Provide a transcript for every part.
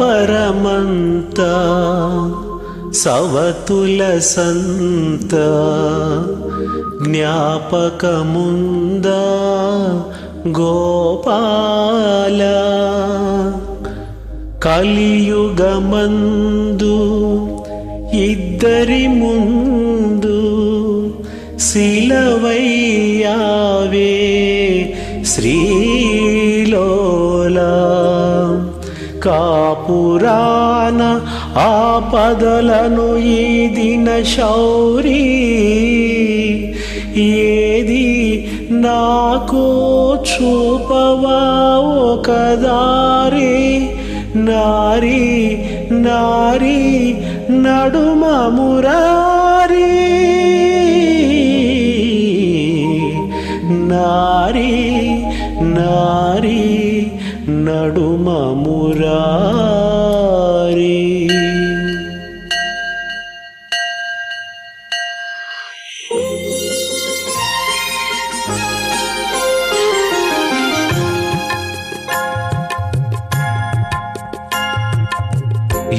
ద్వాపరమంత సవతుల సంత జ్ఞాపకముంద గోపాల కలియుగమందు ఇద్దరి ముందు శిలవయ్యావే శ్రీ కాపురాన ఆపదలను ఈ దిన శౌరీ. ఏది నాకు చూపవా ఒక దారి నారి నారి నడుమ మురారి. నారి నారీ నడుమ మురారి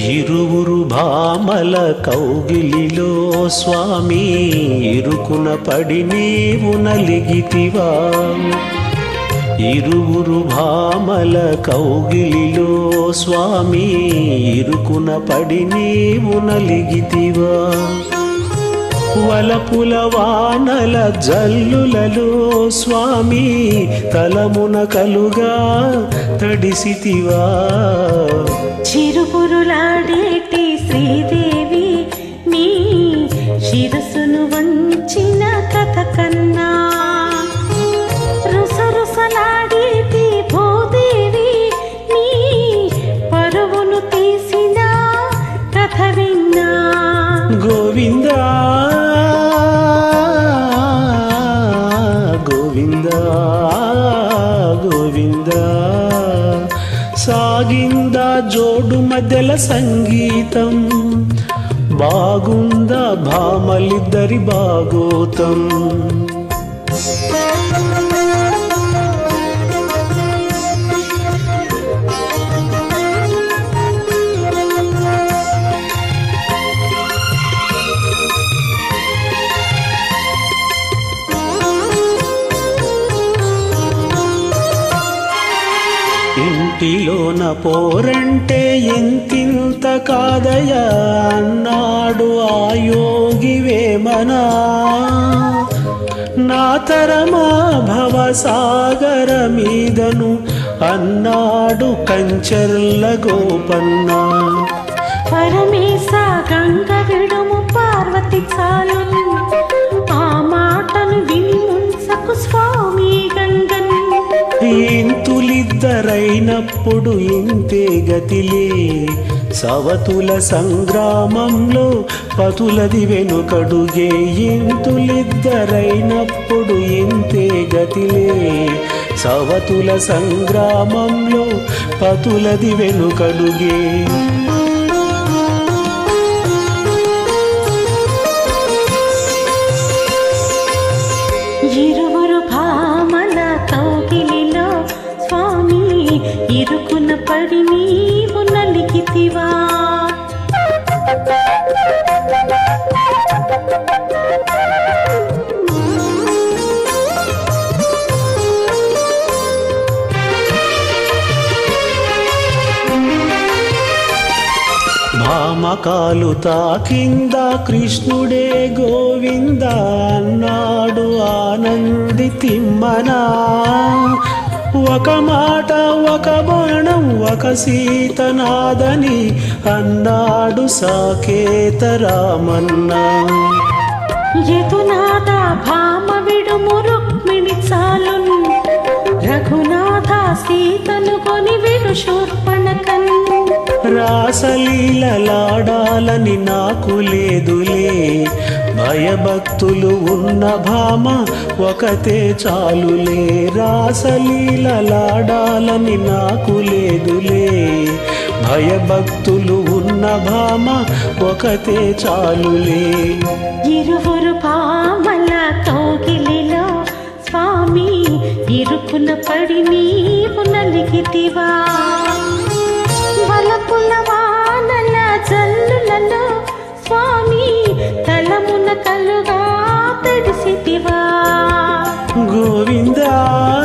ఇరువురు భామల కౌగిలిలో స్వామి ఇరుకున పడి నీవు నలిగితివా? ఇరువురు భామల కౌగిలిలో స్వామి ఇరుకున పడి నీవు నలిగితివా. వలపుల వానల జల్లులలో స్వామి తలమున కలుగా తడిసితివా. చిరుపురులాడేటి శ్రీదేవి గోవింద. సాగిందా జోడు మధ్యల సంగీతం. బాగుందా భామలిద్దరి బాగోతం ఇంటిలోన పోరంటే ఎంతింత కాదయా? అన్నాడు ఆ యోగి వేమనా. నా తరమా భవసాగర మీదను అన్నాడు కంచర్ల గోపన్న. పరమేశ గంగ విడుము పార్వతి చాలు ఆ మాటను విని ముంసకు స్వామి గంగన్. ఇంతులిద్దరైనప్పుడు ఇంతే గతిలే. సవతుల సంగ్రామంలో పతులది వెనుకడుగే ఇంతులిద్దరైనప్పుడు ఇంతే గతిలే. సవతుల సంగ్రామంలో పతులది వెనుకడుగే. ఇరువురు భామ ఇరుకున పడి నీవు నలిగితివా? భామకాలు తాకింద కృష్ణుడే గోవింద అన్నాడు ఆనంది తిమ్మనా. ఒక మాట ఒక బాణం ఒక సీతనాదని అన్నాడు సాకేత రామన్నా యదునాథ భామ విడుము రుక్మిణి చాలున్. రఘునాథ సీతను కొని విడు శూర్పణకన్ రాసలీలలాడాలని నాకు లేదులే. భయభక్తులు ఉన్న భామ ఒకతే చాలులే. రాసలీలలాడాలని నాకు లేదులే. భయభక్తులు ఉన్న భామ ఒకతే చాలులే. ఇరువురు భామల కౌగిలిలో స్వామి ఇరుకున పడి నీవు నలిగితివా? புரிந்தார்